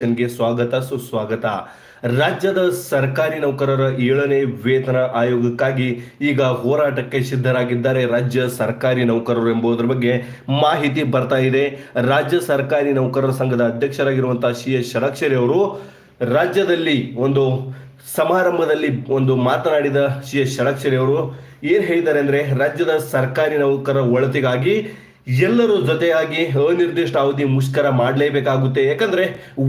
ಗೆ ಸ್ವಾಗತ, ಸುಸ್ವಾಗತ. ರಾಜ್ಯದ ಸರ್ಕಾರಿ ನೌಕರರ ಏಳನೇ ವೇತನ ಆಯೋಗಕ್ಕಾಗಿ ಈಗ ಹೋರಾಟಕ್ಕೆ ಸಿದ್ಧರಾಗಿದ್ದಾರೆ ರಾಜ್ಯ ಸರ್ಕಾರಿ ನೌಕರರು ಎಂಬುದರ ಬಗ್ಗೆ ಮಾಹಿತಿ ಬರ್ತಾ ಇದೆ. ರಾಜ್ಯ ಸರ್ಕಾರಿ ನೌಕರರ ಸಂಘದ ಅಧ್ಯಕ್ಷರಾಗಿರುವಂತಹ ಸಿ ಎಸ್ ಷಡಾಕ್ಷರಿ ಅವರು ರಾಜ್ಯದಲ್ಲಿ ಒಂದು ಸಮಾರಂಭದಲ್ಲಿ ಒಂದು ಮಾತನಾಡಿದ ಸಿ ಎಸ್ ಷಡಾಕ್ಷರಿ ಅವರು ಏನ್ ಹೇಳಿದ್ದಾರೆ ಅಂದ್ರೆ ರಾಜ್ಯದ ಸರ್ಕಾರಿ ನೌಕರರ ಒಳತಿಗಾಗಿ ಎಲ್ಲರೂ ಜೊತೆಯಾಗಿ ಅನಿರ್ದಿಷ್ಟ ಅವಧಿ ಮುಷ್ಕರ ಮಾಡಲೇಬೇಕಾಗುತ್ತೆ. ಯಾಕಂದರೆ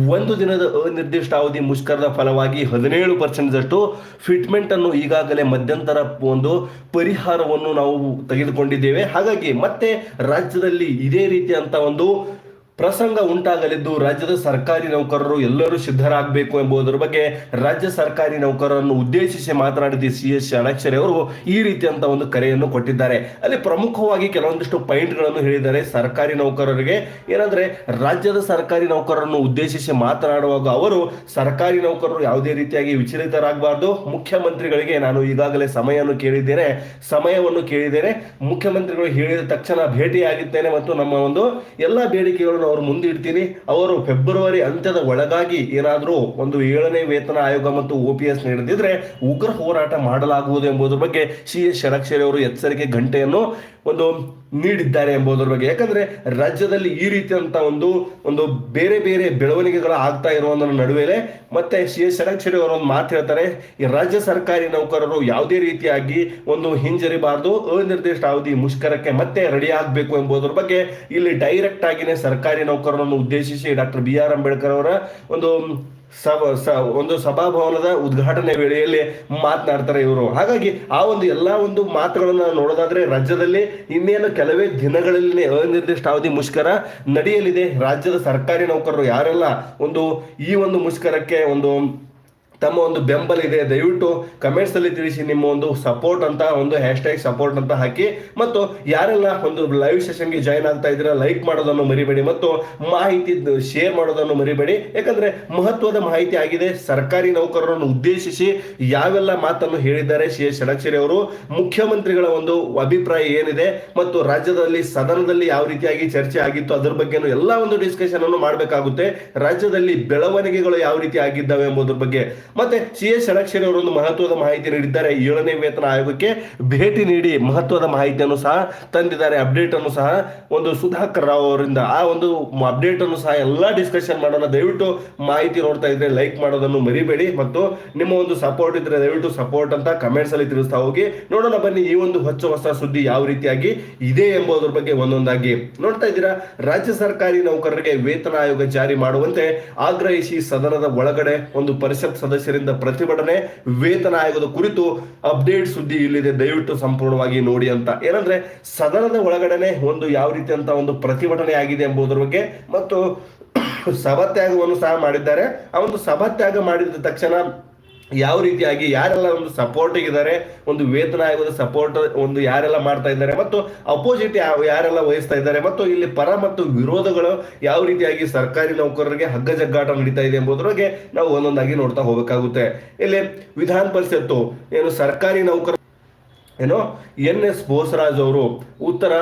ಒಂದು ದಿನದ ಅನಿರ್ದಿಷ್ಟ ಅವಧಿ ಮುಷ್ಕರದ ಫಲವಾಗಿ ಹದಿನೇಳು ಪರ್ಸೆಂಟ್ದಷ್ಟು ಫಿಟ್ಮೆಂಟ್ ಅನ್ನು ಈಗಾಗಲೇ ಮಧ್ಯಂತರ ಒಂದು ಪರಿಹಾರವನ್ನು ನಾವು ತೆಗೆದುಕೊಂಡಿದ್ದೇವೆ. ಹಾಗಾಗಿ ಮತ್ತೆ ರಾಜ್ಯದಲ್ಲಿ ಇದೇ ರೀತಿಯಂತ ಒಂದು ಪ್ರಸಂಗ ಉಂಟಾಗಲಿದ್ದು ರಾಜ್ಯದ ಸರ್ಕಾರಿ ನೌಕರರು ಎಲ್ಲರೂ ಸಿದ್ಧರಾಗಬೇಕು ಎಂಬುದರ ಬಗ್ಗೆ ರಾಜ್ಯ ಸರ್ಕಾರಿ ನೌಕರರನ್ನು ಉದ್ದೇಶಿಸಿ ಮಾತನಾಡಿದ ಸಿ ಎಸ್ ಷಡಕ್ಷರಿ ಅವರು ಈ ರೀತಿಯಂತ ಒಂದು ಕರೆಯನ್ನು ಕೊಟ್ಟಿದ್ದಾರೆ. ಅಲ್ಲಿ ಪ್ರಮುಖವಾಗಿ ಕೆಲವೊಂದಿಷ್ಟು ಪಾಯಿಂಟ್ಗಳನ್ನು ಹೇಳಿದ್ದಾರೆ. ಸರ್ಕಾರಿ ನೌಕರರಿಗೆ ಏನಂದ್ರೆ ರಾಜ್ಯದ ಸರ್ಕಾರಿ ನೌಕರರನ್ನು ಉದ್ದೇಶಿಸಿ ಮಾತನಾಡುವಾಗ ಅವರು ಸರ್ಕಾರಿ ನೌಕರರು ಯಾವುದೇ ರೀತಿಯಾಗಿ ವಿಚಲಿತರಾಗಬಾರ್ದು. ಮುಖ್ಯಮಂತ್ರಿಗಳಿಗೆ ನಾನು ಈಗಾಗಲೇ ಸಮಯವನ್ನು ಕೇಳಿದ್ದೇನೆ. ಸಮಯವನ್ನು ಕೇಳಿದ್ದೇನೆ. ಮುಖ್ಯಮಂತ್ರಿಗಳು ಹೇಳಿದ ತಕ್ಷಣ ಭೇಟಿಯಾಗಿದ್ದೇನೆ ಮತ್ತು ನಮ್ಮ ಒಂದು ಎಲ್ಲ ಬೇಡಿಕೆಗಳನ್ನು ಅವರು ಮುಂದಿಡ್ತೀನಿ ಅವರು ಫೆಬ್ರವರಿ ಅಂತ್ಯದ ಒಳಗಾಗಿ ಏನಾದರೂ ಒಂದು ಏಳನೇ ವೇತನ ಆಯೋಗ ಮತ್ತು ಒ ಪಿ ಎಸ್ ನೀಡದಿದ್ರೆ ಉಗ್ರ ಹೋರಾಟ ಮಾಡಲಾಗುವುದು ಎಂಬುದರ ಬಗ್ಗೆ ಸಿ ಎಸ್ ಷಡಕ್ಷರಿ ಅವರು ಎಚ್ಚರಿಕೆ ಗಂಟೆಯನ್ನು ಒಂದು ನೀಡಿದ್ದಾರೆ ಎಂಬುದರ ಬಗ್ಗೆ. ಯಾಕಂದ್ರೆ ರಾಜ್ಯದಲ್ಲಿ ಈ ರೀತಿಯಂತ ಒಂದು ಒಂದು ಬೇರೆ ಬೇರೆ ಬೆಳವಣಿಗೆಗಳು ಆಗ್ತಾ ಇರುವುದರ ನಡುವೆ ಮತ್ತೆ ಸಿ ಎಸ್ ಷಡಕ್ಷರಿ ಅವರು ಒಂದು ಮಾತು ಹೇಳ್ತಾರೆ, ಈ ರಾಜ್ಯ ಸರ್ಕಾರಿ ನೌಕರರು ಯಾವುದೇ ರೀತಿಯಾಗಿ ಒಂದು ಹಿಂಜರಿಬಾರದು, ಅನಿರ್ದಿಷ್ಟ ಅವಧಿ ಮುಷ್ಕರಕ್ಕೆ ಮತ್ತೆ ರೆಡಿ ಆಗಬೇಕು ಎಂಬುದರ ಬಗ್ಗೆ ಇಲ್ಲಿ ಡೈರೆಕ್ಟ್ ಆಗಿನೇ ಸರ್ಕಾರಿ ನೌಕರರನ್ನು ಉದ್ದೇಶಿಸಿ ಡಾಕ್ಟರ್ ಬಿ ಆರ್ ಅಂಬೇಡ್ಕರ್ ಅವರ ಒಂದು ಸಭ, ಸ, ಒಂದು ಸಭಾಭವನದ ಉದ್ಘಾಟನೆ ವೇಳೆಯಲ್ಲಿ ಮಾತನಾಡ್ತಾರೆ ಇವರು. ಹಾಗಾಗಿ ಆ ಒಂದು ಎಲ್ಲ ಒಂದು ಮಾತುಗಳನ್ನು ನೋಡೋದಾದ್ರೆ ರಾಜ್ಯದಲ್ಲಿ ಇನ್ನೇನು ಕೆಲವೇ ದಿನಗಳಲ್ಲಿ ಅನಿರ್ದಿಷ್ಟ ಅವಧಿ ಮುಷ್ಕರ ನಡೆಯಲಿದೆ. ರಾಜ್ಯದ ಸರ್ಕಾರಿ ನೌಕರರು ಯಾರೆಲ್ಲ ಒಂದು ಈ ಒಂದು ಮುಷ್ಕರಕ್ಕೆ ಒಂದು ತಮ್ಮ ಒಂದು ಬೆಂಬಲ ಇದೆ, ದಯವಿಟ್ಟು ಕಮೆಂಟ್ಸ್ ಅಲ್ಲಿ ತಿಳಿಸಿ ನಿಮ್ಮ ಒಂದು ಸಪೋರ್ಟ್ ಅಂತ, ಒಂದು ಹ್ಯಾಶ್ ಟ್ಯಾಗ್ ಸಪೋರ್ಟ್ ಅಂತ ಹಾಕಿ. ಮತ್ತು ಯಾರೆಲ್ಲ ಒಂದು ಲೈವ್ ಸೆಷನ್ಗೆ ಜಾಯ್ನ್ ಆಗ್ತಾ ಇದ್ದೀರಾ ಲೈಕ್ ಮಾಡೋದನ್ನು ಮರಿಬೇಡಿ ಮತ್ತು ಮಾಹಿತಿ ಶೇರ್ ಮಾಡೋದನ್ನು ಮರಿಬೇಡಿ. ಯಾಕಂದ್ರೆ ಮಹತ್ವದ ಮಾಹಿತಿ ಆಗಿದೆ, ಸರ್ಕಾರಿ ನೌಕರರನ್ನು ಉದ್ದೇಶಿಸಿ ಯಾವೆಲ್ಲ ಮಾತನ್ನು ಹೇಳಿದ್ದಾರೆ ಸಿ ಎಸ್ ಷಡಕ್ಷರಿ ಅವರು. ಮುಖ್ಯಮಂತ್ರಿಗಳ ಒಂದು ಅಭಿಪ್ರಾಯ ಏನಿದೆ ಮತ್ತು ರಾಜ್ಯದಲ್ಲಿ ಸದನದಲ್ಲಿ ಯಾವ ರೀತಿಯಾಗಿ ಚರ್ಚೆ ಆಗಿತ್ತು, ಅದರ ಬಗ್ಗೆ ಎಲ್ಲ ಒಂದು ಡಿಸ್ಕಷನ್ ಅನ್ನು ಮಾಡಬೇಕಾಗುತ್ತೆ. ರಾಜ್ಯದಲ್ಲಿ ಬೆಳವಣಿಗೆಗಳು ಯಾವ ರೀತಿ ಆಗಿದ್ದಾವೆ ಎಂಬುದರ ಬಗ್ಗೆ ಮತ್ತೆ ಸಿ ಎಸ್ ಅವರು ಒಂದು ಮಹತ್ವದ ಮಾಹಿತಿ ನೀಡಿದ್ದಾರೆ. ಏಳನೇ ವೇತನ ಆಯೋಗಕ್ಕೆ ಭೇಟಿ ನೀಡಿ ಮಹತ್ವದ ಮಾಹಿತಿಯನ್ನು ಸಹ ತಂದಿದ್ದಾರೆ. ಅಪ್ಡೇಟ್ ಅನ್ನು ಸಹ ಒಂದು ಸುಧಾಕರ್ ರಾವ್ ಅವರಿಂದ. ಆ ಒಂದು ಅಪ್ಡೇಟ್ ಅನ್ನು ಸಹ ಎಲ್ಲ ಡಿಸ್ಕಷನ್ ಮಾಡೋಣ. ದಯವಿಟ್ಟು ಮಾಹಿತಿ ನೋಡ್ತಾ ಇದ್ರೆ ಲೈಕ್ ಮಾಡೋದನ್ನು ಮರಿಬೇಡಿ ಮತ್ತು ನಿಮ್ಮ ಒಂದು ಸಪೋರ್ಟ್ ಇದ್ರೆ ದಯವಿಟ್ಟು ಸಪೋರ್ಟ್ ಅಂತ ಕಮೆಂಟ್ಸ್ ಅಲ್ಲಿ ತಿಳಿಸ್ತಾ ಹೋಗಿ. ನೋಡೋಣ ಬನ್ನಿ ಈ ಒಂದು ಹೊಚ್ಚ ಹೊಸ ಸುದ್ದಿ ಯಾವ ರೀತಿಯಾಗಿ ಇದೆ ಎಂಬುದರ ಬಗ್ಗೆ ಒಂದೊಂದಾಗಿ. ನೋಡ್ತಾ ಇದ್ದೀರಾ? ರಾಜ್ಯ ಸರ್ಕಾರಿ ನೌಕರರಿಗೆ ವೇತನ ಆಯೋಗ ಜಾರಿ ಮಾಡುವಂತೆ ಆಗ್ರಹಿಸಿ ಸದನದ ಒಳಗಡೆ ಒಂದು ಪರಿಷತ್ ಸದಸ್ಯರಿಂದ ಪ್ರತಿಭಟನೆ, ವೇತನ ಆಯೋಗದ ಕುರಿತು ಅಪ್ಡೇಟ್ ಸುದ್ದಿ ಇಲ್ಲಿದೆ. ದಯವಿಟ್ಟು ಸಂಪೂರ್ಣವಾಗಿ ನೋಡಿ ಅಂತ. ಏನಂದ್ರೆ, ಸದನದ ಒಳಗಡೆನೆ ಒಂದು ಯಾವ ರೀತಿ ಅಂತ ಒಂದು ಪ್ರತಿಭಟನೆ ಆಗಿದೆ ಎಂಬುದರ ಬಗ್ಗೆ ಮತ್ತು ಸಭಾತ್ಯಾಗವನ್ನು ಸಹ ಮಾಡಿದ್ದಾರೆ. ಆ ಒಂದು ಸಭಾತ್ಯಾಗ ಮಾಡಿದ ತಕ್ಷಣ ಯಾವ ರೀತಿಯಾಗಿ ಯಾರೆಲ್ಲ ಒಂದು ಸಪೋರ್ಟ್ ಇದ್ದಾರೆ ಒಂದು ವೇತನ ಆಯೋಗದ ಸಪೋರ್ಟ್ ಒಂದು ಯಾರೆಲ್ಲ ಮಾಡ್ತಾ ಇದ್ದಾರೆ ಮತ್ತು ಅಪೋಸಿಟ್ ಯಾರೆಲ್ಲ ವಹಿಸ್ತಾ ಇದ್ದಾರೆ ಮತ್ತು ಇಲ್ಲಿ ಪರ ಮತ್ತು ವಿರೋಧಗಳು ಯಾವ ರೀತಿಯಾಗಿ ಸರ್ಕಾರಿ ನೌಕರರಿಗೆ ಹಗ್ಗ ಜಗ್ಗಾಟ ನಡೀತಾ ಇದೆ ಎಂಬುದರ ಬಗ್ಗೆ ನಾವು ಒಂದೊಂದಾಗಿ ನೋಡ್ತಾ ಹೋಗಬೇಕಾಗುತ್ತೆ. ಇಲ್ಲಿ ವಿಧಾನ ಪರಿಷತ್ತು ಏನು ಸರ್ಕಾರಿ ನೌಕರ ಏನೋ ಎನ್ ಎಸ್ ಬೋಸರಾಜ್ ಅವರು ಉತ್ತರ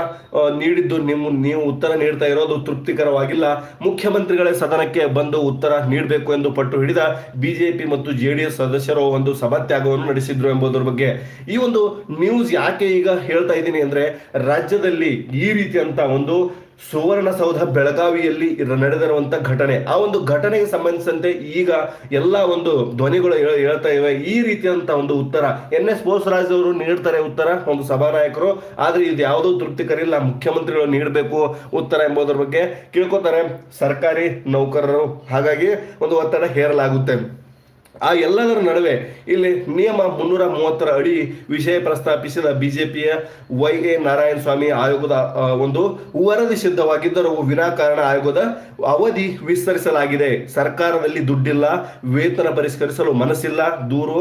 ನೀಡಿದ್ದು ನಿಮ್ಮ ನೀವು ಉತ್ತರ ನೀಡ್ತಾ ಇರೋದು ತೃಪ್ತಿಕರವಾಗಿಲ್ಲ. ಮುಖ್ಯಮಂತ್ರಿಗಳೇ ಸದನಕ್ಕೆ ಬಂದು ಉತ್ತರ ನೀಡಬೇಕು ಎಂದು ಪಟ್ಟು ಹಿಡಿದ ಬಿಜೆಪಿ ಮತ್ತು ಜೆ ಡಿ ಎಸ್ ಸದಸ್ಯರು ಒಂದು ಸಭಾತ್ಯಾಗವನ್ನು ನಡೆಸಿದ್ರು ಎಂಬುದರ ಬಗ್ಗೆ. ಈ ಒಂದು ನ್ಯೂಸ್ ಯಾಕೆ ಈಗ ಹೇಳ್ತಾ ಇದ್ದೀನಿ ಅಂದ್ರೆ, ರಾಜ್ಯದಲ್ಲಿ ಈ ರೀತಿಯಂತ ಒಂದು ಸುವರ್ಣಸೌಧ ಬೆಳಗಾವಿಯಲ್ಲಿ ನಡೆದಿರುವಂತ ಘಟನೆ. ಆ ಒಂದು ಘಟನೆಗೆ ಸಂಬಂಧಿಸಿದಂತೆ ಈಗ ಎಲ್ಲ ಒಂದು ಧ್ವನಿಗಳು ಹೇಳ್- ಹೇಳ್ತಾ ಇವೆ. ಈ ರೀತಿಯಂತ ಒಂದು ಉತ್ತರ ಎನ್ ಎಸ್ ಬೋಸರಾಜ್ ಅವರು ನೀಡ್ತಾರೆ ಉತ್ತರ, ಒಂದು ಸಭಾನಾಯಕರು. ಆದ್ರೆ ಇದು ಯಾವುದೋ ತೃಪ್ತಿಕರ ಇಲ್ಲ ಮುಖ್ಯಮಂತ್ರಿಗಳು ನೀಡಬೇಕು ಉತ್ತರ ಎಂಬುದರ ಬಗ್ಗೆ. ಕೇಳ್ಕೋತಾರೆ ಸರ್ಕಾರಿ ನೌಕರರು. ಹಾಗಾಗಿ ಒಂದು ಒತ್ತಡ ಹೇರಲಾಗುತ್ತೆ. ಆ ಎಲ್ಲದರ ನಡುವೆ ಇಲ್ಲಿ ನಿಯಮ ಮುನ್ನೂರ ಮೂವತ್ತರ ಅಡಿ ವಿಷಯ ಪ್ರಸ್ತಾಪಿಸಿದ ಬಿಜೆಪಿಯ ವೈ ಎ ನಾರಾಯಣ ಸ್ವಾಮಿ ಆಯೋಗದ ಒಂದು ವರದಿ ಸಿದ್ಧವಾಗಿದ್ದರೂ ವಿನಾಕಾರಣ ಆಯೋಗದ ಅವಧಿ ವಿಸ್ತರಿಸಲಾಗಿದೆ. ಸರ್ಕಾರದಲ್ಲಿ ದುಡ್ಡಿಲ್ಲ, ವೇತನ ಪರಿಷ್ಕರಿಸಲು ಮನಸ್ಸಿಲ್ಲ, ದೂರು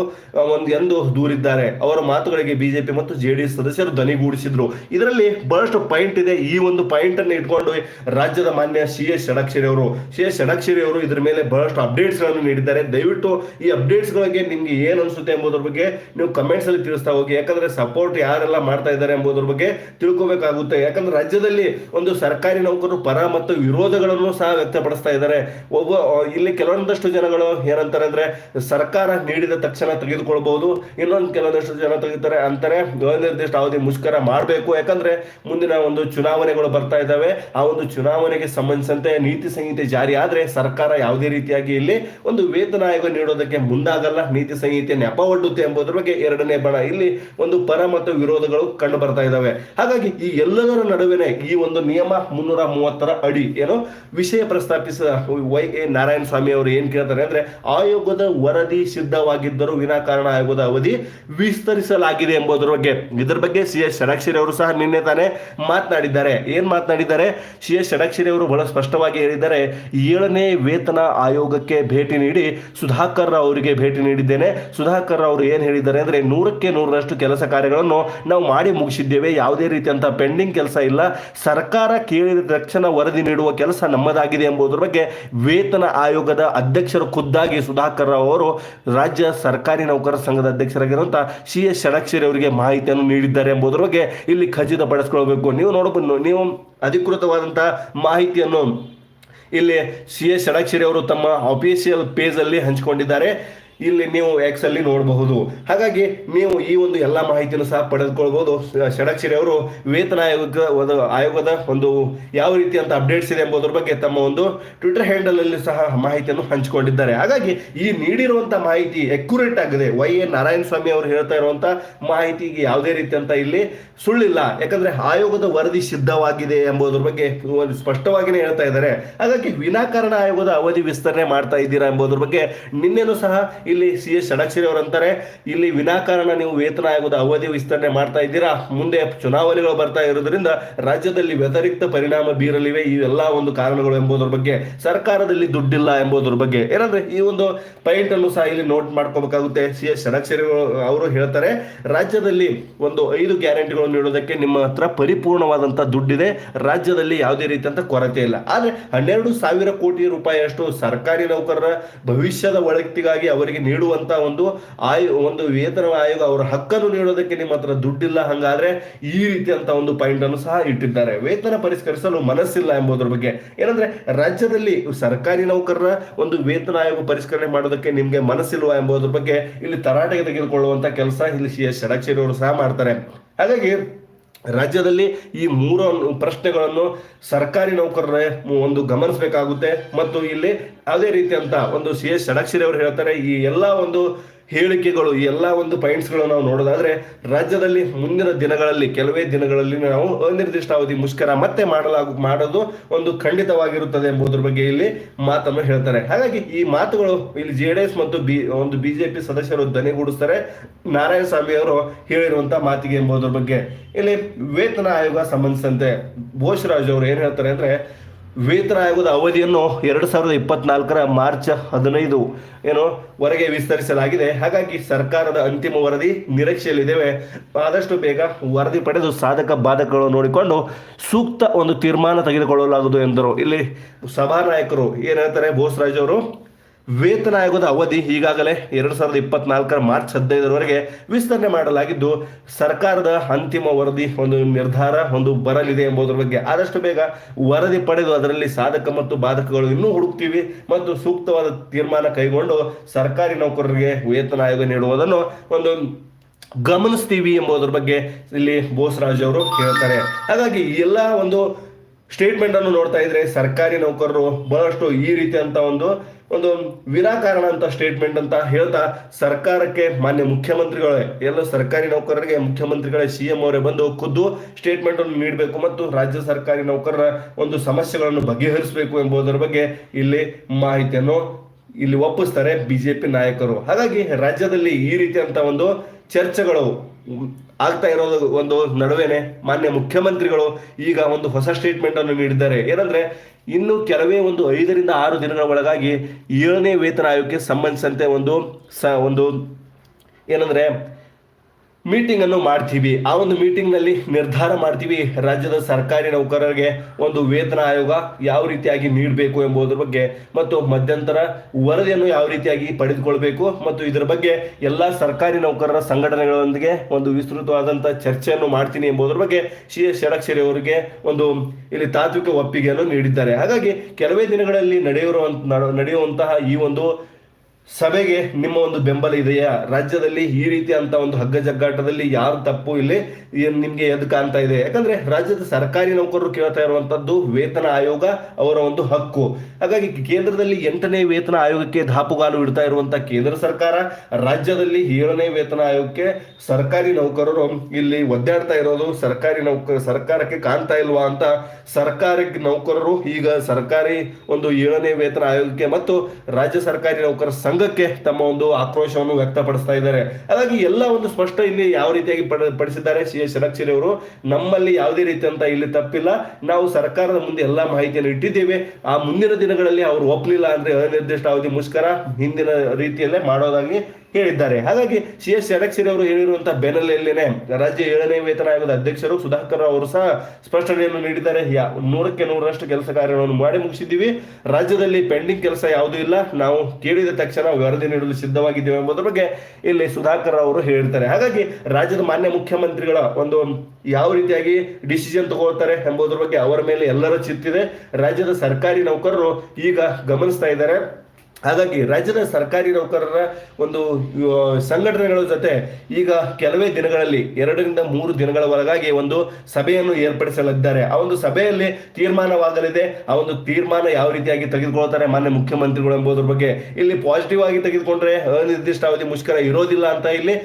ಒಂದು ಎಂದು ದೂರಿದ್ದಾರೆ. ಅವರ ಮಾತುಗಳಿಗೆ ಬಿಜೆಪಿ ಮತ್ತು ಜೆಡಿಎಸ್ ಸದಸ್ಯರು ದನಿಗೂಡಿಸಿದ್ರು. ಇದರಲ್ಲಿ ಬಹಳಷ್ಟು ಪಾಯಿಂಟ್ ಇದೆ. ಈ ಒಂದು ಪಾಯಿಂಟ್ ಅನ್ನು ಇಟ್ಕೊಂಡು ರಾಜ್ಯದ ಮಾನ್ಯ ಸಿ ಎಸ್ ಷಡಕ್ಷರಿ ಅವರು ಸಿ ಎಸ್ ಅವರು ಇದರ ಮೇಲೆ ಬಹಳಷ್ಟು ಅಪ್ಡೇಟ್ಸ್ಗಳನ್ನು ನೀಡಿದ್ದಾರೆ. ದಯವಿಟ್ಟು ಈ ಅಪ್ಡೇಟ್ಸ್ ಗಳಿಗೆ ನಿಮ್ಗೆ ಏನು ಅನ್ಸುತ್ತೆ ಎಂಬುದ್ರ ಬಗ್ಗೆ ನೀವು ಕಮೆಂಟ್ಸ್ ಅಲ್ಲಿ ತಿಳಿಸ್ತಾ ಹೋಗಿ. ಯಾಕಂದ್ರೆ ಸಪೋರ್ಟ್ ಯಾರೆಲ್ಲ ಮಾಡ್ತಾ ಇದ್ದಾರೆ ಎಂಬುದ್ರ ಬಗ್ಗೆ ತಿಳ್ಕೊಬೇಕಾಗುತ್ತೆ. ಯಾಕಂದ್ರೆ ರಾಜ್ಯದಲ್ಲಿ ಒಂದು ಸರ್ಕಾರಿ ನೌಕರರು ಪರ ಮತ್ತು ವಿರೋಧಗಳನ್ನು ಸಹ ವ್ಯಕ್ತಪಡಿಸ್ತಾ ಇದ್ದಾರೆ. ಒಬ್ಬ ಇಲ್ಲಿ ಕೆಲವೊಂದಷ್ಟು ಜನಗಳು ಏನಂತಾರೆ ಅಂದ್ರೆ ಸರ್ಕಾರ ನೀಡಿದ ತಕ್ಷಣ ತೆಗೆದುಕೊಳ್ಬಹುದು. ಇನ್ನೊಂದು ಕೆಲವೊಂದಷ್ಟು ಜನ ತೆಗಿತಾರೆ ಅಂತಾರೆ. ನಿರ್ದಿಷ್ಟ ಅವಧಿ ಮುಷ್ಕರ ಮಾಡಬೇಕು. ಯಾಕಂದ್ರೆ ಮುಂದಿನ ಒಂದು ಚುನಾವಣೆಗಳು ಬರ್ತಾ ಇದ್ದಾವೆ. ಆ ಒಂದು ಚುನಾವಣೆಗೆ ಸಂಬಂಧಿಸಿದಂತೆ ನೀತಿ ಸಂಹಿತೆ ಜಾರಿ ಆದ್ರೆ ಸರ್ಕಾರ ಯಾವುದೇ ರೀತಿಯಾಗಿ ಇಲ್ಲಿ ಒಂದು ವೇತನ ಆಯೋಗ ನೀಡೋದಕ್ಕೆ ಮುಂದಾಗಲ್ಲ, ನೀತಿ ಸಂಹಿತೆ ನೆಪ ಒಡ್ಡುತ್ತೆ ಎಂಬುದರ ಬಗ್ಗೆ ಎರಡನೇ ಬಣ. ಇಲ್ಲಿ ಒಂದು ಪರ ಮತ್ತು ವಿರೋಧಗಳು ಕಂಡು ಬರ್ತಾ ಇದ್ದಾವೆ. ಹಾಗಾಗಿ ಈ ಎಲ್ಲದರ ನಡುವೆನೆ ಈ ಒಂದು ನಿಯಮ ಮುನ್ನೂರ ಮೂವತ್ತರ ಅಡಿ. ಏನು? ವಿಷಯ ಪ್ರಸ್ತಾಪಿಸಿದ ವೈ ಎ ನಾರಾಯಣ ಸ್ವಾಮಿ ಅವರು ಏನ್ ಕೇಳ್ತಾರೆ ಅಂದ್ರೆ, ಆಯೋಗದ ವರದಿ ಸಿದ್ಧವಾಗಿದ್ದರೂ ವಿನಾಕಾರಣ ಆಯೋಗದ ಅವಧಿ ವಿಸ್ತರಿಸಲಾಗಿದೆ ಎಂಬುದರ ಬಗ್ಗೆ. ಇದರ ಬಗ್ಗೆ ಸಿ ಎಸ್ ಷಡಾಕ್ಷರಿ ಅವರು ಸಹ ನಿನ್ನೆ ತಾನೇ ಮಾತನಾಡಿದ್ದಾರೆ. ಏನ್ ಮಾತನಾಡಿದ್ದಾರೆ? ಸಿ ಎಸ್ ಷಡಾಕ್ಷರಿ ಅವರು ಬಹಳ ಸ್ಪಷ್ಟವಾಗಿ ಹೇಳಿದ್ದಾರೆ, ಏಳನೇ ವೇತನ ಆಯೋಗಕ್ಕೆ ಭೇಟಿ ನೀಡಿ ಸುಧಾಕರ್ ಅವರಿಗೆ ಭೇಟಿ ನೀಡಿದ್ದೇನೆ. ಸುಧಾಕರ್ ಅವರು ಏನು ಹೇಳಿದ್ದಾರೆ ಅಂದರೆ, ನೂರಕ್ಕೆ ನೂರರಷ್ಟು ಕೆಲಸ ಕಾರ್ಯಗಳನ್ನು ನಾವು ಮಾಡಿ ಮುಗಿಸಿದ್ದೇವೆ. ಯಾವುದೇ ರೀತಿಯಂಥ ಪೆಂಡಿಂಗ್ ಕೆಲಸ ಇಲ್ಲ. ಸರ್ಕಾರ ಕೇಳಿದ ತಕ್ಷಣ ವರದಿ ನೀಡುವ ಕೆಲಸ ನಮ್ಮದಾಗಿದೆ ಎಂಬುದರ ಬಗ್ಗೆ ವೇತನ ಆಯೋಗದ ಅಧ್ಯಕ್ಷರು ಖುದ್ದಾಗಿ ಸುಧಾಕರ್ ರಾವ್ ಅವರು ರಾಜ್ಯ ಸರ್ಕಾರಿ ನೌಕರರ ಸಂಘದ ಅಧ್ಯಕ್ಷರಾಗಿರುವಂಥ ಸಿ ಎಸ್ ಷಡಕ್ಷರಿ ಅವರಿಗೆ ಮಾಹಿತಿಯನ್ನು ನೀಡಿದ್ದಾರೆ ಎಂಬುದರ ಬಗ್ಗೆ ಇಲ್ಲಿ ಖಚಿತಪಡಿಸಿಕೊಳ್ಬೇಕು ನೀವು ನೋಡಬಹುದು ನೀವು ಅಧಿಕೃತವಾದಂತಹ ಮಾಹಿತಿಯನ್ನು ಇಲ್ಲಿ ಸಿ ಎಸ್ ಷಡಾಕ್ಷರಿ ಅವರು ತಮ್ಮ ಅಫಿಷಿಯಲ್ ಪೇಜಲ್ಲಿ ಹಂಚಿಕೊಂಡಿದ್ದಾರೆ. ಇಲ್ಲಿ ನೀವು ಎಕ್ಸಲ್ಲಿ ನೋಡಬಹುದು. ಹಾಗಾಗಿ ನೀವು ಈ ಒಂದು ಎಲ್ಲ ಮಾಹಿತಿಯನ್ನು ಸಹ ಪಡೆದುಕೊಳ್ಬಹುದು. ಷಡಕ್ಷರಿ ಅವರು ವೇತನ ಆಯೋಗದ ಆಯೋಗದ ಒಂದು ಯಾವ ರೀತಿ ಅಂತ ಅಪ್ಡೇಟ್ಸ್ ಇದೆ ಎಂಬುದರ ಬಗ್ಗೆ ತಮ್ಮ ಒಂದು ಟ್ವಿಟರ್ ಹ್ಯಾಂಡಲ್ ಅಲ್ಲಿ ಸಹ ಮಾಹಿತಿಯನ್ನು ಹಂಚಿಕೊಂಡಿದ್ದಾರೆ. ಹಾಗಾಗಿ ಈ ನೀಡಿರುವಂತಹ ಮಾಹಿತಿ ಅಕ್ಯುರೇಟ್ ಆಗಿದೆ. ವೈ ಎ ನಾರಾಯಣ ಸ್ವಾಮಿ ಅವರು ಹೇಳ್ತಾ ಇರುವಂತ ಮಾಹಿತಿಗೆ ಯಾವುದೇ ರೀತಿ ಅಂತ ಇಲ್ಲಿ ಸುಳ್ಳಿಲ್ಲ. ಯಾಕಂದ್ರೆ ಆಯೋಗದ ವರದಿ ಸಿದ್ಧವಾಗಿದೆ ಎಂಬುದರ ಬಗ್ಗೆ ಸ್ಪಷ್ಟವಾಗಿಯೇ ಹೇಳ್ತಾ ಇದ್ದಾರೆ. ಹಾಗಾಗಿ ವಿನಾಕಾರಣ ಆಯೋಗದ ಅವಧಿ ವಿಸ್ತರಣೆ ಮಾಡ್ತಾ ಇದ್ದೀರಾ ಎಂಬುದರ ಬಗ್ಗೆ ನಿನ್ನೆನೂ ಸಹ ಇಲ್ಲಿ ಸಿ ಎಸ್ ಷಡಕ್ಷರಿ ಅವರು ಅಂತಾರೆ, ಇಲ್ಲಿ ವಿನಾಕಾರಣ ನೀವು ವೇತನ ಆಯೋಗದ ಅವಧಿ ವಿಸ್ತರಣೆ ಮಾಡ್ತಾ ಇದ್ದೀರಾ? ಮುಂದೆ ಚುನಾವಣೆಗಳು ಬರ್ತಾ ಇರೋದ್ರಿಂದ ರಾಜ್ಯದಲ್ಲಿ ವ್ಯತಿರಿಕ್ತ ಪರಿಣಾಮ ಬೀರಲಿವೆ. ಈ ಎಲ್ಲ ಒಂದು ಕಾರಣಗಳು ಎಂಬುದರ ಬಗ್ಗೆ, ಸರ್ಕಾರದಲ್ಲಿ ದುಡ್ಡಿಲ್ಲ ಎಂಬುದರ ಬಗ್ಗೆ. ಏನಂದ್ರೆ, ಈ ಒಂದು ಪಾಯಿಂಟ್ ಅನ್ನು ಸಹ ಇಲ್ಲಿ ನೋಟ್ ಮಾಡ್ಕೋಬೇಕಾಗುತ್ತೆ. ಸಿ ಎಸ್ ಷಡಕ್ಷರಿ ಅವರು ಹೇಳ್ತಾರೆ, ರಾಜ್ಯದಲ್ಲಿ ಒಂದು ಐದು ಗ್ಯಾರಂಟಿಗಳನ್ನು ನೀಡೋದಕ್ಕೆ ನಿಮ್ಮ ಹತ್ರ ಪರಿಪೂರ್ಣವಾದಂತ ದುಡ್ಡಿದೆ. ರಾಜ್ಯದಲ್ಲಿ ಯಾವುದೇ ರೀತಿಯಂತ ಕೊರತೆ ಇಲ್ಲ. ಆದ್ರೆ ಹನ್ನೆರಡು ಸಾವಿರ ಕೋಟಿ ರೂಪಾಯಿಯಷ್ಟು ಸರ್ಕಾರಿ ನೌಕರರ ಭವಿಷ್ಯದ ಒಳತಿಗಾಗಿ ಅವರಿಗೆ ನೀಡುವಂತ ಒಂದು ಆಯೋ, ಒಂದು ವೇತನ ಆಯೋಗ ಅವರ ಹಕ್ಕನ್ನು ನೀಡೋದಕ್ಕೆ ನಿಮ್ಮ ಹತ್ರ ದುಡ್ಡಿಲ್ಲ, ಹಂಗಾದ್ರೆ ಈ ರೀತಿಯಂತ ಒಂದು ಪಾಯಿಂಟ್ ಅನ್ನು ಸಹ ಇಟ್ಟಿದ್ದಾರೆ. ವೇತನ ಪರಿಷ್ಕರಿಸಲು ಮನಸ್ಸಿಲ್ಲ ಎಂಬುದರ ಬಗ್ಗೆ. ಏನಂದ್ರೆ ರಾಜ್ಯದಲ್ಲಿ ಸರ್ಕಾರಿ ನೌಕರರ ಒಂದು ವೇತನ ಆಯೋಗ ಪರಿಷ್ಕರಣೆ ಮಾಡೋದಕ್ಕೆ ನಿಮ್ಗೆ ಮನಸ್ಸಿಲ್ವಾ ಎಂಬುದರ ಬಗ್ಗೆ ಇಲ್ಲಿ ತರಾಟೆಗೆ ತೆಗೆದುಕೊಳ್ಳುವಂತ ಕೆಲಸ ಇಲ್ಲಿ ಸಿ ಎಸ್ ಷಡಕ್ಷರಿ ಅವರು ಸಹ ಮಾಡ್ತಾರೆ. ಹಾಗಾಗಿ ರಾಜ್ಯದಲ್ಲಿ ಈ ಮೂರು ಪ್ರಶ್ನೆಗಳನ್ನು ಸರ್ಕಾರಿ ನೌಕರರ ಒಂದು ಗಮನಿಸಬೇಕಾಗುತ್ತೆ. ಮತ್ತು ಇಲ್ಲಿ ಅದೇ ರೀತಿಯಂತ ಒಂದು ಸಿ ಎಸ್ ಷಡಕ್ಷರಿ ಅವರು ಹೇಳ್ತಾರೆ, ಈ ಎಲ್ಲ ಒಂದು ಹೇಳಿಕೆಗಳು ಎಲ್ಲ ಒಂದು ಪಾಯಿಂಟ್ಸ್ಗಳು ನಾವು ನೋಡೋದಾದ್ರೆ, ರಾಜ್ಯದಲ್ಲಿ ಮುಂದಿನ ದಿನಗಳಲ್ಲಿ, ಕೆಲವೇ ದಿನಗಳಲ್ಲಿ ನಾವು ಅನಿರ್ದಿಷ್ಟ ಅವಧಿ ಮುಷ್ಕರ ಮತ್ತೆ ಮಾಡಲಾಗ, ಮಾಡೋದು ಒಂದು ಖಂಡಿತವಾಗಿರುತ್ತದೆ ಎಂಬುದರ ಬಗ್ಗೆ ಇಲ್ಲಿ ಮಾತನ್ನು ಹೇಳ್ತಾರೆ. ಹಾಗಾಗಿ ಈ ಮಾತುಗಳು ಇಲ್ಲಿ ಜೆ ಡಿ ಎಸ್ ಮತ್ತು ಬಿ, ಒಂದು ಬಿಜೆಪಿ ಸದಸ್ಯರು ದನಿಗೂಡಿಸ್ತಾರೆ ನಾರಾಯಣ ಸ್ವಾಮಿ ಅವರು ಹೇಳಿರುವಂತಹ ಮಾತಿಗೆ ಎಂಬುದರ ಬಗ್ಗೆ. ಇಲ್ಲಿ ವೇತನ ಆಯೋಗ ಸಂಬಂಧಿಸಿದಂತೆ ಬೋಸರಾಜ್ ಅವರು ಏನ್ ಹೇಳ್ತಾರೆ ಅಂದ್ರೆ ವೇತನ ಆಯೋಗದ ಅವಧಿಯನ್ನು ಎರಡು ಸಾವಿರದ ಇಪ್ಪತ್ನಾಲ್ಕರ ಮಾರ್ಚ್ ಹದಿನೈದು ಏನು ವರೆಗೆ ವಿಸ್ತರಿಸಲಾಗಿದೆ. ಹಾಗಾಗಿ ಸರ್ಕಾರದ ಅಂತಿಮ ವರದಿ ನಿರೀಕ್ಷೆಯಲ್ಲಿದ್ದೇವೆ. ಆದಷ್ಟು ಬೇಗ ವರದಿ ಪಡೆದು ಸಾಧಕ ಬಾಧಕಗಳು ನೋಡಿಕೊಂಡು ಸೂಕ್ತ ಒಂದು ತೀರ್ಮಾನ ತೆಗೆದುಕೊಳ್ಳಲಾಗುವುದು ಎಂದರು. ಇಲ್ಲಿ ಸಭಾನಾಯಕರು ಏನ್ ಹೇಳ್ತಾರೆ? ಬೋಸರಾಜ್ ಅವರು ವೇತನ ಆಯೋಗದ ಅವಧಿ ಈಗಾಗಲೇ ಎರಡು ಸಾವಿರದ ಇಪ್ಪತ್ನಾಲ್ಕರ ಮಾರ್ಚ್ ಹದಿನೈದರವರೆಗೆ ವಿಸ್ತರಣೆ ಮಾಡಲಾಗಿದ್ದು, ಸರ್ಕಾರದ ಅಂತಿಮ ವರದಿ ಒಂದು ನಿರ್ಧಾರ ಒಂದು ಬರಲಿದೆ ಎಂಬುದರ ಬಗ್ಗೆ ಆದಷ್ಟು ಬೇಗ ವರದಿ ಪಡೆದು ಅದರಲ್ಲಿ ಸಾಧಕ ಮತ್ತು ಬಾಧಕಗಳು ಇನ್ನೂ ಹುಡುಕ್ತೀವಿ ಮತ್ತು ಸೂಕ್ತವಾದ ತೀರ್ಮಾನ ಕೈಗೊಂಡು ಸರ್ಕಾರಿ ನೌಕರರಿಗೆ ವೇತನ ಆಯೋಗ ನೀಡುವುದನ್ನು ಒಂದು ಗಮನಿಸ್ತೀವಿ ಎಂಬುದರ ಬಗ್ಗೆ ಇಲ್ಲಿ ಬೋಸರಾಜ್ ಅವರು ಹೇಳ್ತಾರೆ. ಹಾಗಾಗಿ ಎಲ್ಲ ಒಂದು ಸ್ಟೇಟ್ಮೆಂಟ್ ಅನ್ನು ನೋಡ್ತಾ ಇದ್ರೆ ಸರ್ಕಾರಿ ನೌಕರರು ಬಹಳಷ್ಟು ಈ ರೀತಿಯಂತ ಒಂದು ಒಂದು ವಿನಾಕಾರಣ ಅಂತ ಸ್ಟೇಟ್ಮೆಂಟ್ ಅಂತ ಹೇಳ್ತಾ ಸರ್ಕಾರಕ್ಕೆ ಮಾನ್ಯ ಮುಖ್ಯಮಂತ್ರಿಗಳೇ, ಎಲ್ಲ ಸರ್ಕಾರಿ ನೌಕರರಿಗೆ ಮುಖ್ಯಮಂತ್ರಿಗಳೇ ಸಿಎಂ ಅವರೇ ಬಂದು ಖುದ್ದು ಸ್ಟೇಟ್ಮೆಂಟ್ ಅನ್ನು ನೀಡಬೇಕು ಮತ್ತು ರಾಜ್ಯ ಸರ್ಕಾರಿ ನೌಕರರ ಒಂದು ಸಮಸ್ಯೆಗಳನ್ನು ಬಗೆಹರಿಸಬೇಕು ಎಂಬುದರ ಬಗ್ಗೆ ಇಲ್ಲಿ ಮಾಹಿತಿಯನ್ನು ಇಲ್ಲಿ ಒಪ್ಪಿಸ್ತಾರೆ ಬಿಜೆಪಿ ನಾಯಕರು. ಹಾಗಾಗಿ ರಾಜ್ಯದಲ್ಲಿ ಈ ರೀತಿಯಂತ ಒಂದು ಚರ್ಚೆಗಳು ಆಗ್ತಾ ಇರೋದು ಒಂದು ನಡುವೆನೆ ಮಾನ್ಯ ಮುಖ್ಯಮಂತ್ರಿಗಳು ಈಗ ಒಂದು ಹೊಸ ಸ್ಟೇಟ್ಮೆಂಟ್ ಅನ್ನು ನೀಡಿದ್ದಾರೆ. ಏನಂದ್ರೆ ಇನ್ನು ಕೆಲವೇ ಒಂದು ಐದರಿಂದ ಆರು ದಿನಗಳ ಒಳಗಾಗಿ ಏಳನೇ ವೇತನ ಆಯೋಗಕ್ಕೆ ಸಂಬಂಧಿಸಿದಂತೆ ಒಂದು ಸ, ಒಂದು ಏನಂದ್ರೆ ಮೀಟಿಂಗ್ ಅನ್ನು ಮಾಡ್ತೀವಿ. ಆ ಒಂದು ಮೀಟಿಂಗ್ನಲ್ಲಿ ನಿರ್ಧಾರ ಮಾಡ್ತೀವಿ. ರಾಜ್ಯದ ಸರ್ಕಾರಿ ನೌಕರರಿಗೆ ಒಂದು ವೇತನ ಆಯೋಗ ಯಾವ ರೀತಿಯಾಗಿ ನೀಡಬೇಕು ಎಂಬುದರ ಬಗ್ಗೆ ಮತ್ತು ಮಧ್ಯಂತರ ವರದಿಯನ್ನು ಯಾವ ರೀತಿಯಾಗಿ ಪಡೆದುಕೊಳ್ಬೇಕು ಮತ್ತು ಇದರ ಬಗ್ಗೆ ಎಲ್ಲಾ ಸರ್ಕಾರಿ ನೌಕರರ ಸಂಘಟನೆಗಳೊಂದಿಗೆ ಒಂದು ವಿಸ್ತೃತವಾದಂತಹ ಚರ್ಚೆಯನ್ನು ಮಾಡ್ತೀನಿ ಎಂಬುದರ ಬಗ್ಗೆ ಸಿ ಎಸ್ ಷಡಕ್ಷರಿ ಅವರಿಗೆ ಒಂದು ಇಲ್ಲಿ ತಾತ್ವಿಕ ಒಪ್ಪಿಗೆಯನ್ನು ನೀಡಿದ್ದಾರೆ. ಹಾಗಾಗಿ ಕೆಲವೇ ದಿನಗಳಲ್ಲಿ ನಡೆಯುವಂತ ನಡೆಯುವಂತಹ ಈ ಒಂದು ಸಭೆಗೆ ನಿಮ್ಮ ಒಂದು ಬೆಂಬಲ ಇದೆಯಾ? ರಾಜ್ಯದಲ್ಲಿ ಈ ರೀತಿ ಅಂತ ಒಂದು ಹಗ್ಗ ಜಗ್ಗಾಟದಲ್ಲಿ ಯಾರು ತಪ್ಪು ಇಲ್ಲಿ ನಿಮ್ಗೆ ಎದ್ದು ಕಾಣ್ತಾ ಇದೆ? ಯಾಕಂದ್ರೆ ರಾಜ್ಯದ ಸರ್ಕಾರಿ ನೌಕರರು ಕೇಳ್ತಾ ಇರುವಂತದ್ದು ವೇತನ ಆಯೋಗ ಅವರ ಒಂದು ಹಕ್ಕು. ಹಾಗಾಗಿ ಕೇಂದ್ರದಲ್ಲಿ ಎಂಟನೇ ವೇತನ ಆಯೋಗಕ್ಕೆ ಧಾಪುಗಾಲು ಇಡ್ತಾ ಇರುವಂತ ಕೇಂದ್ರ ಸರ್ಕಾರ ರಾಜ್ಯದಲ್ಲಿ ಏಳನೇ ವೇತನ ಆಯೋಗಕ್ಕೆ ಸರ್ಕಾರಿ ನೌಕರರು ಇಲ್ಲಿ ಒದ್ದಾಡ್ತಾ ಇರೋದು. ಸರ್ಕಾರಿ ನೌಕರ ಸರ್ಕಾರಕ್ಕೆ ಕಾಣ್ತಾ ಇಲ್ವಾ ಅಂತ ಸರ್ಕಾರಿ ನೌಕರರು ಈಗ ಸರ್ಕಾರಿ ಒಂದು ಏಳನೇ ವೇತನ ಆಯೋಗಕ್ಕೆ ಮತ್ತು ರಾಜ್ಯ ಸರ್ಕಾರಿ ನೌಕರ ಸಂಘಕ್ಕೆ ತಮ್ಮ ಒಂದು ಆಕ್ರೋಶವನ್ನು ವ್ಯಕ್ತಪಡಿಸ್ತಾ ಇದ್ದಾರೆ. ಹಾಗಾಗಿ ಎಲ್ಲ ಒಂದು ಸ್ಪಷ್ಟ ಇಲ್ಲಿ ಯಾವ ರೀತಿಯಾಗಿ ಪಡ- ಪಡಿಸಿದ್ದಾರೆ ಸಿ ಎಸ್ ಅವರು. ನಮ್ಮಲ್ಲಿ ಯಾವುದೇ ರೀತಿಯಂತ ಇಲ್ಲಿ ತಪ್ಪಿಲ್ಲ. ನಾವು ಸರ್ಕಾರದ ಮುಂದೆ ಎಲ್ಲಾ ಮಾಹಿತಿಯನ್ನು ಇಟ್ಟಿದ್ದೇವೆ. ಆ ಮುಂದಿನ ದಿನಗಳಲ್ಲಿ ಅವರು ಒಪ್ಪಲಿಲ್ಲ ಅಂದ್ರೆ ಅನಿರ್ದಿಷ್ಟ ಅವಧಿ ಮುಷ್ಕರ ಹಿಂದಿನ ರೀತಿಯಲ್ಲೇ ಮಾಡೋದಾಗಿ ಹೇಳಿದ್ದಾರೆ. ಹಾಗಾಗಿ ಸಿ ಎಸ್ ಅವರು ಹೇಳಿರುವಂತಹ ಬೆನ್ನಲ್ಲೇ ರಾಜ್ಯ ಏಳನೇ ವೇತನ ಆಯೋಗದ ಅಧ್ಯಕ್ಷರು ಸುಧಾಕರ್ ಅವರು ಸಹ ಸ್ಪಷ್ಟನೆಯನ್ನು ನೀಡಿದ್ದಾರೆ. ನೂರಕ್ಕೆ ನೂರರಷ್ಟು ಕೆಲಸ ಕಾರ್ಯಗಳನ್ನು ಮಾಡಿ ಮುಗಿಸಿದ್ದೀವಿ. ರಾಜ್ಯದಲ್ಲಿ ಪೆಂಡಿಂಗ್ ಕೆಲಸ ಯಾವುದೂ ಇಲ್ಲ. ನಾವು ಕೇಳಿದ ತಕ್ಷಣ ವರದಿ ನೀಡಲು ಸಿದ್ಧವಾಗಿದ್ದೇವೆ ಎಂಬುದರ ಬಗ್ಗೆ ಇಲ್ಲಿ ಸುಧಾಕರ್ ಅವರು ಹೇಳ್ತಾರೆ ಹಾಗಾಗಿ ರಾಜ್ಯದ ಮಾನ್ಯ ಮುಖ್ಯಮಂತ್ರಿಗಳ ಒಂದು ಯಾವ ರೀತಿಯಾಗಿ ಡಿಸಿಷನ್ ತಗೋತಾರೆ ಎಂಬುದರ ಬಗ್ಗೆ ಅವರ ಮೇಲೆ ಎಲ್ಲರ ಚಿತ್ತಿದೆ. ರಾಜ್ಯದ ಸರ್ಕಾರಿ ನೌಕರರು ಈಗ ಗಮನಿಸ್ತಾ ಇದ್ದಾರೆ. ಹಾಗಾಗಿ ರಾಜ್ಯದ ಸರ್ಕಾರಿ ನೌಕರರ ಒಂದು ಸಂಘಟನೆಗಳ ಜೊತೆ ಈಗ ಕೆಲವೇ ದಿನಗಳಲ್ಲಿ, ಎರಡರಿಂದ ಮೂರು ದಿನಗಳ ಒಳಗಾಗಿ ಒಂದು ಸಭೆಯನ್ನು ಏರ್ಪಡಿಸಲಿದ್ದಾರೆ ಆ ಒಂದು ಸಭೆಯಲ್ಲಿ ತೀರ್ಮಾನವಾಗಲಿದೆ. ಆ ಒಂದು ತೀರ್ಮಾನ ಯಾವ ರೀತಿಯಾಗಿ ತೆಗೆದುಕೊಳ್ತಾರೆ ಮಾನ್ಯ ಮುಖ್ಯಮಂತ್ರಿಗಳು ಎಂಬುದರ ಬಗ್ಗೆ. ಇಲ್ಲಿ ಪಾಸಿಟಿವ್ ಆಗಿ ತೆಗೆದುಕೊಂಡ್ರೆ ಅನಿರ್ದಿಷ್ಟ ಅವಧಿ ಮುಷ್ಕರ ಇರೋದಿಲ್ಲ ಅಂತ ಇಲ್ಲಿ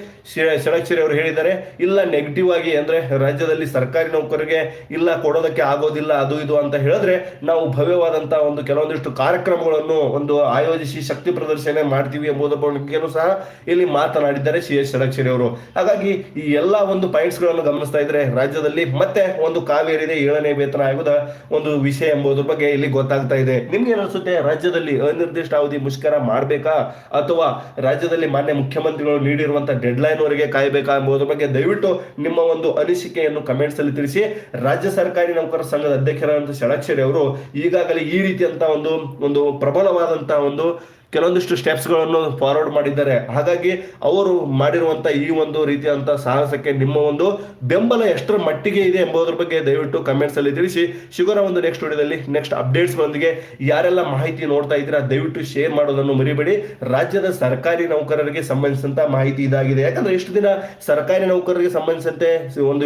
ಷಡಕ್ಷರಿ ಅವರು ಹೇಳಿದ್ದಾರೆ. ಇಲ್ಲ ನೆಗೆಟಿವ್ ಆಗಿ ಅಂದ್ರೆ ರಾಜ್ಯದಲ್ಲಿ ಸರ್ಕಾರಿ ನೌಕರರಿಗೆ ಇಲ್ಲ, ಕೊಡೋದಕ್ಕೆ ಆಗೋದಿಲ್ಲ, ಅದು ಇದು ಅಂತ ಹೇಳಿದ್ರೆ ನಾವು ಭವ್ಯವಾದಂತಹ ಒಂದು ಕೆಲವೊಂದಿಷ್ಟು ಕಾರ್ಯಕ್ರಮಗಳನ್ನು ಒಂದು ಆಯೋಜಿಸಿ ಶಕ್ತಿ ಪ್ರದರ್ಶನ ಮಾಡ್ತೀವಿ ಎಂಬುದರ ಸಹ ಇಲ್ಲಿ ಮಾತನಾಡಿದ್ದಾರೆ ಸಿ ಎಸ್ ಷಡಕ್ಷರಿ ಅವರು. ಹಾಗಾಗಿ ಈ ಎಲ್ಲ ಒಂದು ಪಾಯಿಂಟ್ಸ್ಗಳನ್ನು ಗಮನಿಸ್ತಾ ಇದ್ರೆ ರಾಜ್ಯದಲ್ಲಿ ಮತ್ತೆ ಒಂದು ಕಾವೇರಿದೆ ಏಳನೇ ವೇತನ ಆಯೋಗದ ಒಂದು ವಿಷಯ ಎಂಬುದ್ರ ಬಗ್ಗೆ ಇಲ್ಲಿ ಗೊತ್ತಾಗ್ತಾ ಇದೆ. ನಿಮ್ಗೆ ಅನಿಸುತ್ತೆ ರಾಜ್ಯದಲ್ಲಿ ಅನಿರ್ದಿಷ್ಟ ಅವಧಿ ಮುಷ್ಕರ ಮಾಡಬೇಕಾ? ಅಥವಾ ರಾಜ್ಯದಲ್ಲಿ ಮಾನ್ಯ ಮುಖ್ಯಮಂತ್ರಿಗಳು ನೀಡಿರುವಂತಹ ಡೆಡ್ ಲೈನ್ ವರೆಗೆ ಕಾಯಬೇಕಾ ಎಂಬುದರ ಬಗ್ಗೆ ದಯವಿಟ್ಟು ನಿಮ್ಮ ಒಂದು ಅನಿಸಿಕೆಯನ್ನು ಕಮೆಂಟ್ಸ್ ಅಲ್ಲಿ ತಿಳಿಸಿ. ರಾಜ್ಯ ಸರ್ಕಾರಿ ನೌಕರರ ಸಂಘದ ಅಧ್ಯಕ್ಷರಾದಂತಹ ಷಡಕ್ಷರಿ ಅವರು ಈಗಾಗಲೇ ಈ ರೀತಿಯಂತ ಒಂದು ಒಂದು ಪ್ರಬಲವಾದಂತಹ ಒಂದು ಕೆಲವೊಂದಿಷ್ಟು ಸ್ಟೆಪ್ಸ್ಗಳನ್ನು ಫಾರ್ವರ್ಡ್ ಮಾಡಿದ್ದಾರೆ. ಹಾಗಾಗಿ ಅವರು ಮಾಡಿರುವಂತ ಈ ಒಂದು ರೀತಿಯಾದಂಥ ಸಾಹಸಕ್ಕೆ ನಿಮ್ಮ ಒಂದು ಬೆಂಬಲ ಎಷ್ಟರ ಮಟ್ಟಿಗೆ ಇದೆ ಎಂಬುದರ ಬಗ್ಗೆ ದಯವಿಟ್ಟು ಕಮೆಂಟ್ಸ್ ಅಲ್ಲಿ ತಿಳಿಸಿ. ಶುಗರ ಒಂದು ನೆಕ್ಸ್ಟ್ ವಿಡಿಯೋದಲ್ಲಿ ನೆಕ್ಸ್ಟ್ ಅಪ್ಡೇಟ್ಸ್ ಬಗ್ಗೆ ಯಾರೆಲ್ಲ ಮಾಹಿತಿ ನೋಡ್ತಾ ಇದ್ದೀರಾ ದಯವಿಟ್ಟು ಶೇರ್ ಮಾಡೋದನ್ನು ಮರಿಬೇಡಿ. ರಾಜ್ಯದ ಸರ್ಕಾರಿ ನೌಕರರಿಗೆ ಸಂಬಂಧಿಸಿದಂತ ಮಾಹಿತಿ ಇದಾಗಿದೆ. ಯಾಕಂದ್ರೆ ಇಷ್ಟು ದಿನ ಸರ್ಕಾರಿ ನೌಕರರಿಗೆ ಸಂಬಂಧಿಸಿದಂತೆ ಒಂದು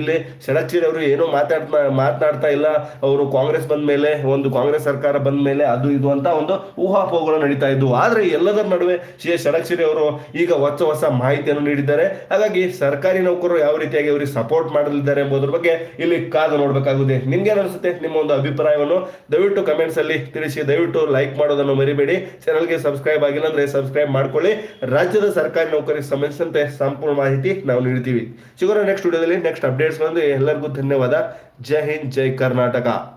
ಇಲ್ಲಿ ಷಡಕ್ಷರಿ ಅವರು ಏನೋ ಮಾತಾಡ್ತಾ ಮಾತನಾಡ್ತಾ ಇಲ್ಲ. ಅವರು ಕಾಂಗ್ರೆಸ್ ಬಂದ ಮೇಲೆ ಒಂದು ಕಾಂಗ್ರೆಸ್ ಸರ್ಕಾರ ಬಂದ ಮೇಲೆ ಅದು ಇದು ಅಂತ ಒಂದು ಊಹಾಪೋಹಗಳು ನಡೀತಾ ಇದ್ವು. ಆದರೆ ಎಲ್ಲದರ ನಡುವೆ ಸಿ ಎಸ್ ಷಡಕ್ಷರಿ ಅವರು ಈಗ ಹೊಸ ಹೊಸ ಮಾಹಿತಿಯನ್ನು ನೀಡಿದ್ದಾರೆ. ಹಾಗಾಗಿ ಸರ್ಕಾರಿ ನೌಕರರು ಯಾವ ರೀತಿಯಾಗಿ ಅವರಿಗೆ ಸಪೋರ್ಟ್ ಮಾಡಲಿದ್ದಾರೆ ಎಂಬುದರ ಬಗ್ಗೆ ಇಲ್ಲಿ ಕಾದು ನೋಡಬೇಕಾಗುತ್ತೆ. ನಿಮ್ಗೆ ಅನಿಸುತ್ತೆ? ನಿಮ್ಮ ಒಂದು ಅಭಿಪ್ರಾಯವನ್ನು ದಯವಿಟ್ಟು ಕಮೆಂಟ್ಸ್ ಅಲ್ಲಿ ತಿಳಿಸಿ. ದಯವಿಟ್ಟು ಲೈಕ್ ಮಾಡೋದನ್ನು ಮರಿಬೇಡಿ. ಚಾನಲ್ಗೆ ಸಬ್ಸ್ಕ್ರೈಬ್ ಆಗಿಲ್ಲ ಅಂದ್ರೆ ಸಬ್ಸ್ಕ್ರೈಬ್ ಮಾಡ್ಕೊಳ್ಳಿ. ರಾಜ್ಯದ ಸರ್ಕಾರಿ ನೌಕರಿಗೆ ಸಂಬಂಧಿಸಿದಂತೆ ಸಂಪೂರ್ಣ ಮಾಹಿತಿ ನಾವು ನೀಡ್ತೀವಿ ಸಿಗೋಣ ನೆಕ್ಸ್ಟ್ ವಿಡಿಯೋದಲ್ಲಿ ನೆಕ್ಸ್ಟ್ ಅಪ್ಡೇಟ್ಸ್ ಬಂದು ಎಲ್ಲರಿಗೂ ಧನ್ಯವಾದ. ಜೈ ಹಿಂದ್, ಜೈ ಕರ್ನಾಟಕ.